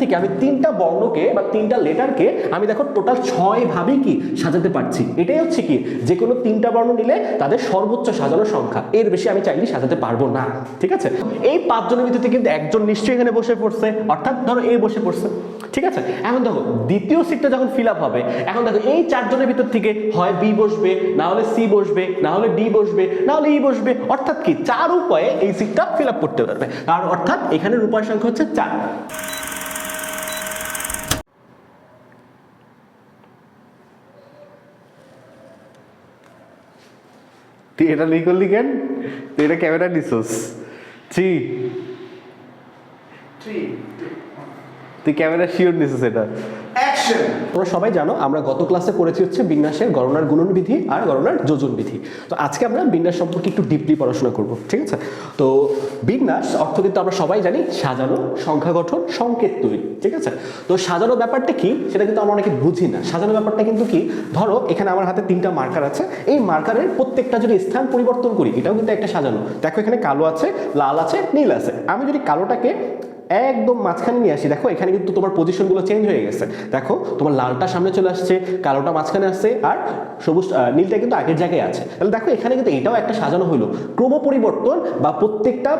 থেকে আমি তিনটা বর্ণকে বা তিনটা লেটারকে আমি দেখো টোটাল ছয় ভাবে কি সাজাতে পারছি। এটাই হচ্ছে কি, যে কোনো তিনটা বর্ণ নিলে তাদের সর্বোচ্চ সাজানোর সংখ্যা। এর বেশি আমি চাইলে সাজাতে পারব না, ঠিক আছে? এই পাঁচজনের ভিতরে কিন্তু একজন নিশ্চয়ই এখানে বসে পড়ছে, অর্থাৎ ধরো এ বসে পড়ছে, ঠিক আছে? এখন দেখো, দ্বিতীয় সিটটা যখন ফিল আপ হবে, এখন দেখো এই চারজনের ভিতর থেকে হয় বি বসবে, না হলে সি বসবে, না হলে ডি বসবে, না হলে ই বসবে। অর্থাৎ কি, চার উপায়ে এই সিটটা ফিল আপ করতে পারবে। আর অর্থাৎ এখানে রূপার সংখ্যা হচ্ছে চার। তুই এটা নেই করলি কেন? তুই এটা ক্যামেরা নিসোস থ্রি তুই ক্যামেরা শিওর নিসোস এটা। অ্যাকশন তোমরা সবাই জানো, আমরা গত ক্লাসে পড়েছি হচ্ছে বিন্যাসের গণনার গুণন বিধি আর গণনার যোজন বিধি। তো আজকে আমরা বিন্যাস সম্পর্কে একটু ডিপলি পড়াশোনা করব, ঠিক আছে? তো বিন্যাস অর্থ কিন্তু আমরা সবাই জানি, সাজানো, সংখ্যা গঠন, সংকেত তৈরি, ঠিক আছে? তো সাজানো ব্যাপারটা কি, সেটা কিন্তু আমরা অনেকে বুঝি না। সাজানো ব্যাপারটা কিন্তু কি, ধরো এখানে আমার হাতে তিনটা মার্কার আছে, এই মার্কারের প্রত্যেকটা যদি স্থান পরিবর্তন করি, এটাও কিন্তু একটা সাজানো। দেখো এখানে কালো আছে, লাল আছে, নীল আছে। আমি যদি কালোটাকে একদম মাঝখানে নিয়ে আসি। দেখো, এখানে কিন্তু তোমার পজিশনগুলো চেঞ্জ হয়ে গেছে। দেখো, তোমার লালটা সামনে চলে আসছে, কালোটা মাঝখানে আসছে, আর সবুজ নীলটা কিন্তু আগের জায়গায় আছে। তাহলে দেখো, এখানে কিন্তু এটাও একটা সাজানো হলো। ক্রম পরিবর্তন বা প্রত্যেকটা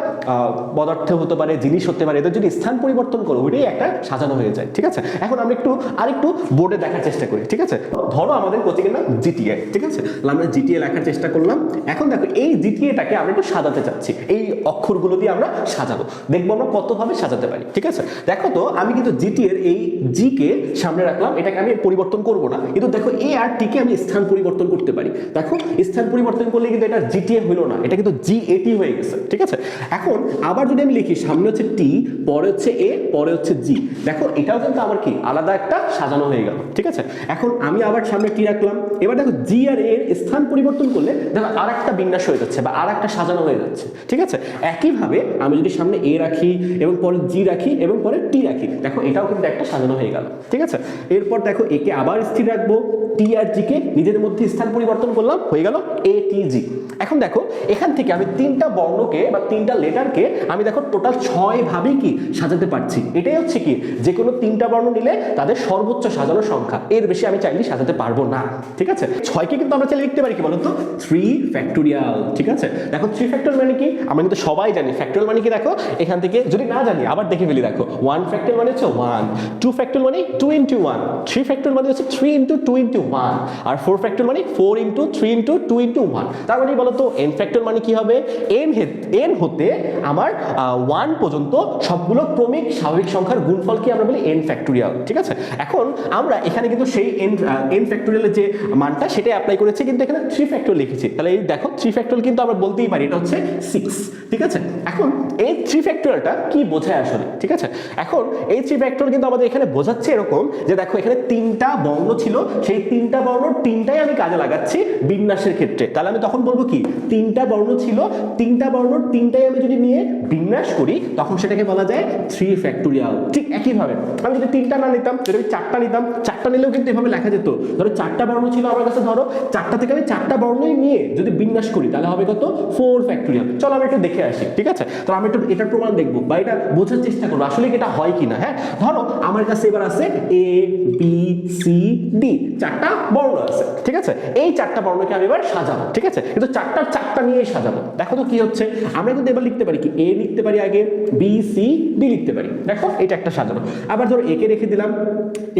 পদার্থ হতে পারে, জিনিস হতে পারে, এদের যদি স্থান পরিবর্তন করো, ওইটাই একটা সাজানো হয়ে যায়, ঠিক আছে? এখন আমরা একটু, আরেকটু বোর্ডে দেখার চেষ্টা করি, ঠিক আছে? ধরো আমাদের কোচিংয়ের নাম জিটিএ ঠিক আছে? তাহলে আমরা জিটিএ লেখার চেষ্টা করলাম। এখন দেখো, এই জিটিএটাকে আমরা একটু সাজাতে চাচ্ছি। এই অক্ষরগুলো দিয়ে আমরা সাজাবো। দেখব আমরা কতভাবে সাজাতে পারি। ঠিক আছে? দেখো তো, আমি কিন্তু জিটি এর এই জি কে সামনে রাখলাম, এটাকে আমি পরিবর্তন করব না। কিন্তু দেখো এ আর টি কে আমি স্থান পরিবর্তন করতে পারি। দেখো, স্থান পরিবর্তন করলে কিন্তু এটা জিটিএ হলো না, এটা কিন্তু জি এটি হয়ে গেছে, ঠিক আছে? এখন আবার যদি আমি লিখি, সামনে হচ্ছে টি পরে হচ্ছে এ পরে হচ্ছে জি দেখো, এটাও কিন্তু আমার কি? আলাদা একটা সাজানো হয়ে গেল, ঠিক আছে? এখন আমি আবার সামনে টি রাখলাম? এবার দেখো জি আর এর স্থান পরিবর্তন করলে দেখো আর একটা বিন্যাস হয়ে যাচ্ছে বা আর একটা সাজানো হয়ে যাচ্ছে, ঠিক আছে? একইভাবে আমি যদি সামনে এ রাখি এবং পরে জি রাখি এবং পরে টি রাখি। দেখো, এটাও কিন্তু একটা সাজানো হয়ে গেল। ঠিক আছে? এরপর দেখো, একে আবার স্থির রাখব। টি আর জি কে নিজেদের মধ্যে স্থান পরিবর্তন করলাম, হয়ে গেল এ টি জি এখন দেখো, এখান থেকে আমি তিনটা বর্ণকে বা তিনটা লেটারকে আমি দেখো টোটাল ছয় ভাবে কি সাজাতে পারছি। এটাই হচ্ছে কি, যে কোনো তিনটা বর্ণ নিলে তাদের সর্বোচ্চ সাজানোর সংখ্যা। এর বেশি আমি চাইলে সাজাতে পারব না। ঠিক আছে? ছয়কে কিন্তু আমরা চাইলে লিখতে পারি কি বলতো? থ্রি ফ্যাক্টোরিয়াল ঠিক আছে? দেখো থ্রি ফ্যাক্টোরিয়াল মানে কি? আমরা কিন্তু সবাই জানি। ফ্যাক্টোরিয়াল মানে কি দেখো? এখান থেকে যদি না জানি আবার দেখে ফেলি, দেখো ওয়ান ফ্যাক্টোরিয়াল মানে হচ্ছে ওয়ান টু ফ্যাক্টোরিয়াল মানে two into one three factorial মানে হচ্ছে three into two into one আর ফোর ফ্যাক্টোরিয়াল মানে four into three into two into one তার মানে বলতো? এন ফ্যাক্টোরিয়াল মানে কি হবে? এন এন হতে আমার ওয়ান পর্যন্ত সবগুলো ক্রমিক স্বাভাবিক সংখ্যার গুণফলকে আমরা বলি এন ফ্যাক্টোরিয়াল ঠিক আছে? এখন আমরা এখানে কিন্তু সেই এন এন ফ্যাক্টোরিয়ালের যে মানটা, সেটাই অ্যাপ্লাই করেছি, কিন্তু এখানে থ্রি ফ্যাক্টর লিখেছি। তাহলে এই দেখো থ্রি ফ্যাক্টর কিন্তু আমরা বলতেই পারি, এটা হচ্ছে সিক্স ঠিক আছে? এখন এই থ্রি ফ্যাক্টোরিয়ালটা কি বোঝায় আসলে ঠিক আছে? এখন এই থ্রি ফ্যাক্টোরিয়াল কিন্তু আমাদের এখানে বোঝাচ্ছে এরকম যে দেখো এখানে তিনটা বর্ণ ছিল, সেই তিনটা বর্ণ তিনটাই আমি কাজে লাগাচ্ছি বিন্যাসের ক্ষেত্রে। তাহলে আমি তখন বলব কি? তিনটা বর্ণ ছিল, তিনটা বর্ণ তিনটাই আমি যদি নিয়ে বিন্যাস করি, তখন সেটাকে বলা যায় থ্রি ফ্যাক্টোরিয়াল ঠিক একইভাবে। আমি যদি তিনটা না নিতাম, যদি আমি চারটা নিতাম, চারটা নিলেও কিন্তু এভাবে লেখা যেত। ধরো চারটা বর্ণ ছিল আমার কাছে, ধরো চারটা থেকে আমি চারটা বর্ণই নিয়ে যদি বিন্যাস করি, তাহলে হবে কত? ফোর ফ্যাক্টোরিয়াল চলো আমি একটু দেখে আসি, ঠিক আছে? তো আমি একটু এটার প্রমাণ দেখব বা এটা বোঝার চেষ্টা করব। আসলে এটা হয় কিনা? হ্যাঁ ধরো আমার কাছে এবার আছে এ বি সি ডি চারটা বর্ণ আছে, ঠিক আছে? এই চারটা বর্ণকে আমি এবার সাজাবো, ঠিক আছে? কিন্তু চারটার চারটা নিয়েই সাজাবো। দেখো তো কি হচ্ছে? আমরা কিন্তু এবার লিখতে পারি কি? এ লিখতে পারি আগে বি সি ডি লিখতে পারি। দেখো, এটা একটা সাজানো। আবার ধরো একে রেখে দিলাম,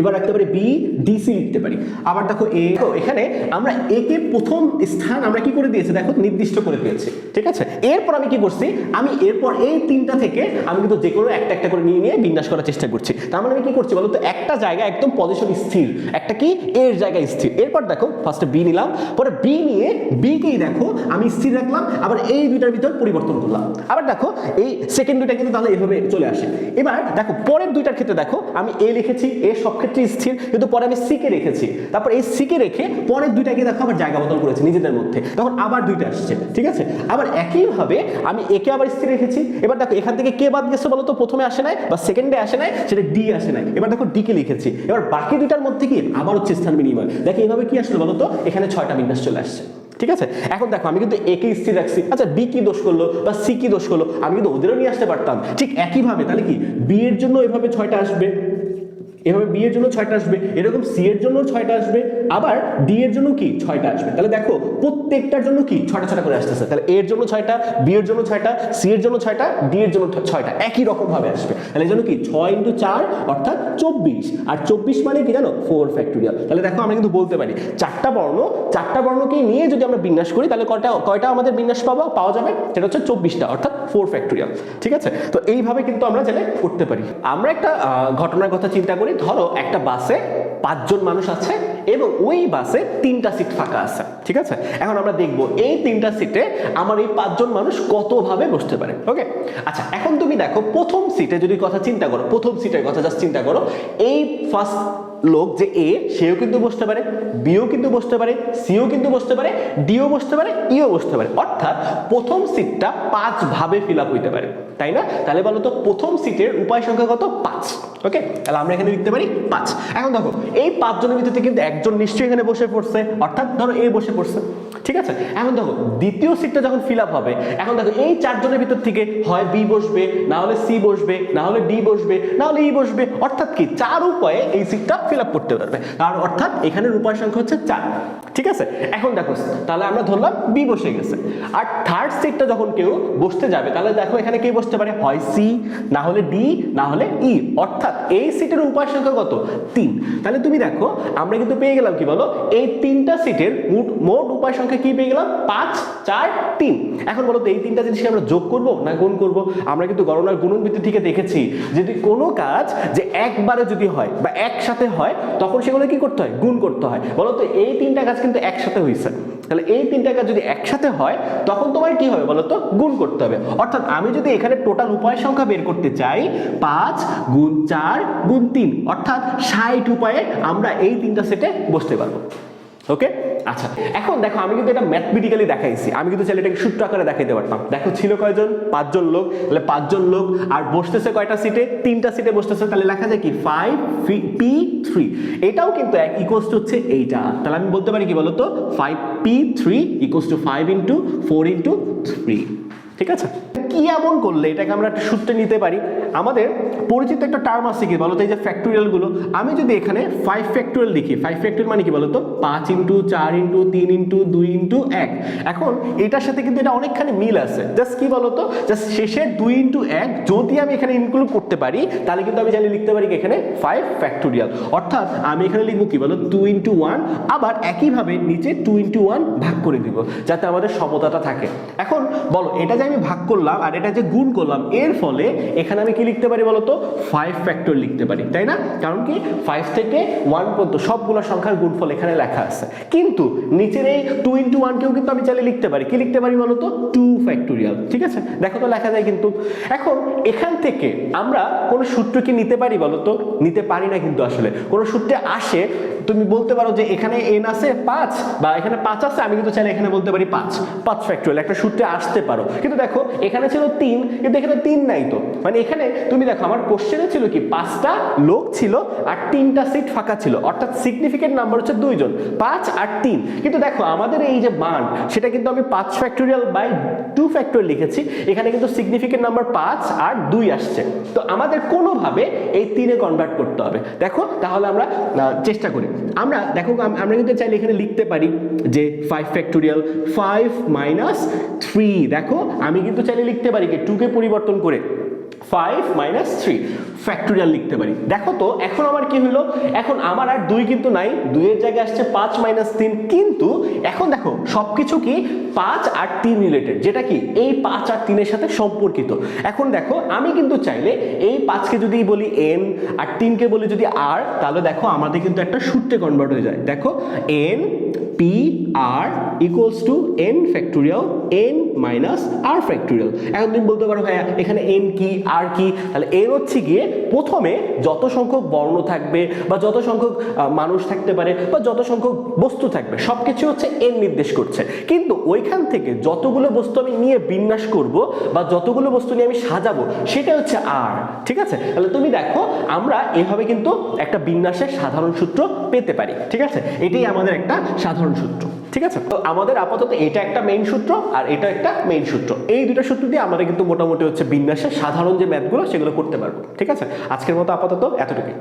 এবার রাখতে পারি বি ডি সি লিখতে পারি। আবার দেখো এ এখানে আমরা একে প্রথম স্থান আমরা কি করে দিয়েছি? দেখো, নির্দিষ্ট করে দিয়েছি, ঠিক আছে? এরপর আমি কি করছি? আমি এরপর এই তিনটা থেকে আমি কিন্তু যে কোনো একটা একটা করে নিয়ে নিয়ে বিন্যাস করার চেষ্টা করছি। তার মানে আমি কি করছি বলতো? একটা জায়গায় একদম পজিশন স্থির। একটা কি? এর জায়গায় স্থির। এরপর দেখো ফার্স্টে বি নিলাম, পরে বি নিয়ে বি কেই দেখো, আমি স্থির রাখলাম, আবার এই দুইটার ভিতর পরিবর্তন করলাম। আবার দেখো, এই সেকেন্ড দুইটা কিন্তু তাহলে এভাবে চলে আসে। এবার দেখো, পরের দুইটার ক্ষেত্রে দেখো, আমি এ লিখেছি এ সব ক্ষেত্রে স্থির, কিন্তু পরে আমি সি কে রেখেছি। তারপর এই সি কে রেখে পরের দুইটাকে দেখো, আবার জায়গা বদল করেছি নিজেদের মধ্যে। তখন আবার দুইটা আসছে, ঠিক আছে? আবার একইভাবে আমি একে আবার স্থির রেখেছি। এবার দেখো, এখান থেকে কে বাদ গেছে বলো তো প্রথমে আসে নাই বা সেকেন্ডে আসে নাই, সেটা ডি আসে নাই। এবার দেখো ডি কে লিখেছি। এবার বাকি দুইটার মধ্যে কি? আবার হচ্ছে স্থান বিনিময়। দেখো এভাবে কি আসলো বলো তো এখানে ছয়টা বিন্যাস চলে আসছে। ঠিক আছে? এখন দেখো, আমি কিন্তু একে স্থির রাখছি। আচ্ছা বি কি দোষ করল বা সি কি দোষ করল? আমি কিন্তু ওদেরও নিয়ে আসতে পারতাম। ঠিক একইভাবে তাহলে কি? বি এর জন্য এভাবে ছয়টা আসবে। এভাবে বি এর জন্য ছয়টা আসবে, এরকম সি এর জন্য ছয়টা আসবে, আবার ডি এর জন্য কি? ছয়টা আসবে। তাহলে দেখো, প্রত্যেকটার জন্য কি? ছয়টা ছয়টা করে আসতেছে। তাহলে এর জন্য ছয়টা বি এর জন্য ছয়টা সি এর জন্য ছয়টা ডি এর জন্য ছয়টা। একই রকম ভাবে আসবে। তাহলে এই জন্য কি? ছয় ইন্টু চার, অর্থাৎ চব্বিশ। আর চব্বিশ মানে কি জানো? Four factorial. তাহলে দেখো, আমরা কিন্তু বলতে পারি, চারটা বর্ণ, চারটা বর্ণকে নিয়ে যদি আমরা বিন্যাস করি, তাহলে কয়টা কয়টা আমাদের বিন্যাস পাবো? পাওয়া যাবে? সেটা হচ্ছে চব্বিশটা, অর্থাৎ ফোর ফ্যাক্টোরিয়াল। ঠিক আছে? তো এইভাবে কিন্তু আমরা চাইলে করতে পারি। আমরা একটা ঘটনার কথা চিন্তা করি ধরো একটা বাসে পাঁচজন মানুষ আছে এবং ওই বাসে তিনটা সিট ফাঁকা আছে, ঠিক আছে? এখন আমরা দেখব এই তিনটা সিটে আমার এই পাঁচজন মানুষ কতভাবে বসতে পারে ওকে আচ্ছা এখন তুমি দেখো প্রথম সিটে যদি কথা চিন্তা করো, প্রথম সিটের কথা জাস্ট চিন্তা করো, এই ফার্স্ট লোক যে এ, সেও কিন্তু বসতে পারে, বিও কিন্তু বসতে পারে, সিও কিন্তু বসতে পারে, ডিও বসতে পারে, ইও বসতে পারে। অর্থাৎ প্রথম সিটটা পাঁচ ভাবে ফিল আপ হইতে পারে, তাই না? তাহলে বলো তো প্রথম সিটের উপায় সংখ্যা কত? পাঁচ। ওকে তাহলে আমরা এখানে লিখতে পারি পাঁচ। এখন দেখো, এই পাঁচজনের ভিতর কিন্তু একজন নিশ্চয়ই এখানে বসে পড়ছে, অর্থাৎ ধরো এ বসে পড়ছে। ঠিক আছে? এখন দেখো, দ্বিতীয় সিটটা যখন ফিল আপ হবে, এখন দেখো এই চারজনের ভিতর থেকে হয় বি বসবে, না হলে সি বসবে, না হলে ডি বসবে, না হলে ই বসবে। অর্থাৎ কি? চার উপায়ে এই সিটটা ফিল আপ করতে পারবে। আর অর্থাৎ এখানে উপায় সংখ্যা হচ্ছে চার। ঠিক আছে? এখন দেখো, তাহলে আমরা ধরলাম বি বসে গেছে। আর থার্ড সিটটা যখন কেউ বসতে যাবে, তাহলে দেখো এখানে কে বসতে পারে? হয় সি না হলে ডি না হলে ই অর্থাৎ এই সিটের উপায় সংখ্যা কত? তিন। তাহলে তুমি দেখো, আমরা কিন্তু পেয়ে গেলাম কি বলো? এই তিনটা সিটের মোট উপায় সংখ্যা কি পেয়ে গেলাম? পাঁচ, চার, তিন। এখন বলো তো এই তিনটা জিনিসকে আমরা যোগ করব না গুণ করব? আমরা কিন্তু গণনার গুণন ভিত্তি থেকে দেখেছি যদি কোনো কাজ যে একবারে যদি হয় বা একসাথে হয়, তখন সেগুলো কি করতে হয়? গুণ করতে হয়। বলো তো এই তিনটা কাজ কিন্তু একসাথে হয়েছে তাহলে এই তিনটা কাজ যদি একসাথে হয়, তখন তোমার কি হবে বলো তো? গুণ করতে হবে। অর্থাৎ আমি যদি এখানে টোটাল উপায় সংখ্যা বের করতে চাই, পাঁচ গুণ চার গুণ তিন, অর্থাৎ ষাট উপায়ে আমরা এই তিনটা সেটে বসতে পারব। ওকে আচ্ছা এখন দেখো, আমি কিন্তু এটা ম্যাথমেটিক্যালি দেখাইছি। আমি কিন্তু চাইলে এটাকে সূত্র আকারে দেখাইতে পারতাম। দেখো, ছিল কয়জন? পাঁচজন লোক। তাহলে পাঁচজন লোক, আর বসতেছে কয়টা সিটে তিনটা সিটে বসতেছে। তাহলে লেখা যায় কি? ফাইভ পি থ্রি এটাও কিন্তু এক ইকোয়াস টু হচ্ছে এইটা। তাহলে আমি বলতে পারি কি বলতো? Five P three equals to five into four into three ঠিক আছে? কি এমন করলে? এটাকে আমরা একটা সূত্রে নিতে পারি। আমাদের পরিচিত একটা টার্ম আছে কি বলতো? এই যে ফ্যাক্টোরিয়ালগুলো আমি যদি এখানে ফাইভ ফ্যাক্টোরিয়াল লিখি ফাইভ ফ্যাক্টোরিয়াল মানে কি বলতো? পাঁচ ইন্টু চার ইন্টু তিন ইন্টু দুই ইন্টু এক। এখন এটার সাথে কিন্তু এটা অনেকখানি মিল আছে। জাস্ট কি বলতো? জাস্ট শেষে দুই ইন্টু এক, যদি আমি এখানে ইনক্লুড করতে পারি, তাহলে কিন্তু আমি জানি লিখতে পারি এখানে ফাইভ ফ্যাক্টোরিয়াল অর্থাৎ আমি এখানে লিখব কি বলো টু ইন্টু ওয়ান আবার একইভাবে নিচে টু ইন্টু ওয়ান ভাগ করে দিব, যাতে আমাদের সমতাটা থাকে। এখন বলো, এটা যে আমি ভাগ করলাম আর এটা যে গুণ করলাম, এর ফলে এখানে আমি কি লিখতে পারি বলতো? ফাইভ ফ্যাক্টর লিখতে পারি, তাই না? কারণ কি? ফাইভ থেকে ওয়ান পর্যন্ত সবগুলো সংখ্যার গুণফল এখানে লেখা আছে। কিন্তু নিচের এই টু ইন্টু ওয়ানকেও কিন্তু আমি চাইলে লিখতে পারি। কি লিখতে পারি বলতো? টু ফ্যাক্টোরিয়াল ঠিক আছে? দেখো তো লেখা যায় কিন্তু। এখন এখান থেকে আমরা কোনো সূত্র কি নিতে পারি বলতো? নিতে পারি না কিন্তু আসলে। কোনো সূত্রে আসে তুমি বলতে পারো যে এখানে এন আছে পাঁচ বা এখানে পাঁচ আছে, আমি কিন্তু চাইলে এখানে বলতে পারি পাঁচ। পাঁচ ফ্যাক্টোরিয়াল একটা সূত্রে আসতে পারো। কিন্তু দেখো, এখানে ছিল তিন, কিন্তু এখানে তিন নাই তো। মানে এখানে তুমি দেখো, আমার কোশ্চেনে ছিল কি, পাঁচটা লোক ছিল আর তিনটা সিট ফাঁকা ছিল। অর্থাৎ সিগনিফিকেন্ট নাম্বার হচ্ছে দুইজন, পাঁচ আর তিন। কিন্তু দেখো, আমাদের এই যে মান, সেটা কিন্তু আমি পাঁচ ফ্যাক্টোরিয়াল বাই টু ফ্যাক্টোরিয়াল লিখেছি। এখানে কিন্তু সিগনিফিকেন্ট নাম্বার পাঁচ আর দুই আসছে। তো আমাদের কোনোভাবে এই তিনে কনভার্ট করতে হবে। দেখো, তাহলে আমরা চেষ্টা করি। আমরা, দেখো আমরা কিন্তু চাইলে এখানে লিখতে পারি যে five factorial five minus three দেখো, আমি কিন্তু চাইলে লিখতে পারি কি টুকে পরিবর্তন করে ফাইভ মাইনাস থ্রি ফ্যাক্টোরিয়াল লিখতে পারি। দেখো তো, এখন আমার কি হলো এখন আমার আর দুই কিন্তু নাই, দুইয়ের জায়গায় আসছে পাঁচ মাইনাস তিন, কিন্তু এখন দেখো সব কিছু কি পাঁচ আর তিন রিলেটেড যেটা কি এই পাঁচ আর তিনের সাথে সম্পর্কিত। এখন দেখো, আমি কিন্তু চাইলে এই পাঁচকে যদি বলি এন আর তিনকে বলি যদি আর তাহলে দেখো আমাদের কিন্তু একটা সূত্রে কনভার্ট হয়ে যায়। দেখো N P R equals to N factorial N minus R factorial এখন তুমি বলতে পারো ভাইয়া এখানে এন কি আর কি, তাহলে এন হচ্ছে গিয়ে প্রথমে যত সংখ্যক বর্ণ থাকবে বা যত সংখ্যক মানুষ থাকতে পারে বা যত সংখ্যক বস্তু থাকবে সব কিছু হচ্ছে এন নির্দেশ করছে। কিন্তু ওইখান থেকে যতগুলো বস্তু আমি নিয়ে বিন্যাস করব বা যতগুলো বস্তু নিয়ে আমি সাজাবো, সেটা হচ্ছে আর ঠিক আছে? তাহলে তুমি দেখো, আমরা এভাবে কিন্তু একটা বিন্যাসের সাধারণ সূত্র পেতে পারি, ঠিক আছে? এটাই আমাদের একটা সাধারণ সূত্র। ঠিক আছে? তো আমাদের আপাতত এটা একটা মেইন সূত্র আর এটা একটা মেইন সূত্র। এই দুটো সূত্র দিয়ে আমরা কিন্তু মোটামুটি হচ্ছে বিন্যাসের সাধারণ যে ম্যাথগুলো সেগুলো করতে পারব। ঠিক আছে? আজকের মতো আপাতত এতটুকুই।